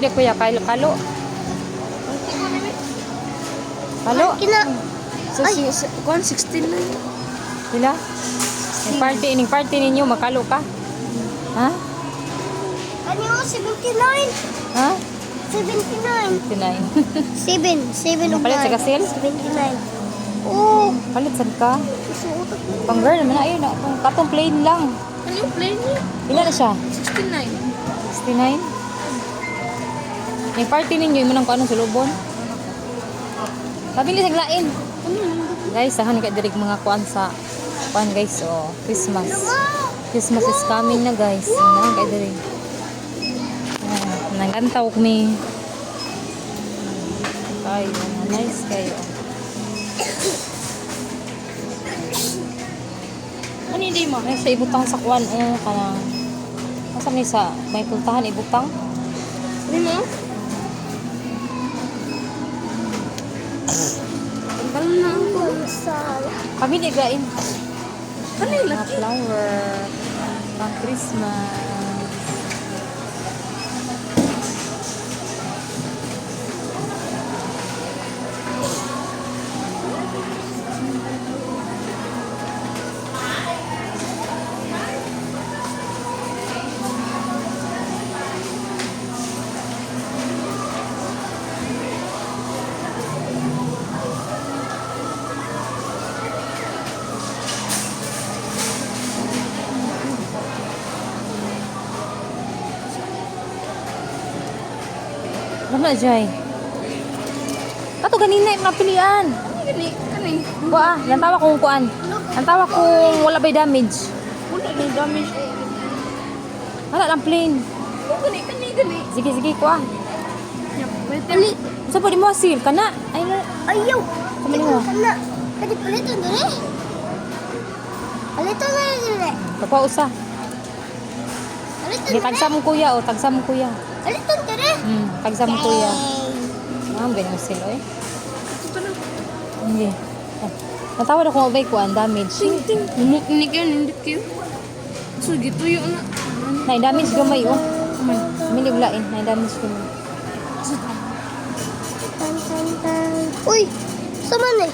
di kuya kalo kalo. Kalo. Kina. Sa si, sa, kuan 16 na yun. Sila? Ning party ning party ninyo makalo ka. Ha? Ano yung 79? Ha? 79. Tinay. 7. 7 of Palit sa 9. kasil? 79. Oo. Palit sad ka. Pang girl man ayun na. Katong plain lang. Ano yung plane niya? Pila na siya? 69. 69? Yung party ninyo, yung manang paano sa lubon? Pabili sa glain. Guys, sahan ka dirig mga kuan sa kuan guys, oh, Christmas. Christmas is coming na guys. Sahan ka. Ah, Nangantaw kami. Ay, mga nice kayo. Ano hindi mo? Ay, sa ibutang sa kuan, eh, kanang Asa ni sa may puntahan ibutang? Ano mo? Ako. Kami di gain. Ano yung Mga laki? flower. Pang Christmas. Na, Jai? Kato ganina yung napilian. Ano yung? Kuha, yan tawa kung kuan. Yan tawa kung wala ba'y damage. Wala yung damage. Wala lang plain. Oh, gani, gani, gani. Sige, sige, kuha. Ali. Sa pwede mo asil ka na. Ay. Ayaw. Kamali mo. Kana. Kadi palitan dire. Palitan na dire. Kapwa usa. Sige, tagsa mo kuya, o. Tagsa mo kuya. Palitan dire. Hmm, tagsa mo kuya. Ah, ganyan mo sila, eh. Ito na. Hindi. Natawad ako mabay ko, ang damage. Ting, ting. Mumuk ni kayo, nindit kayo. So, gitu yun na. Na-damage gamay, oh. Milig lain, na-damage gamay. Tan tan tan. Uy, sama ni.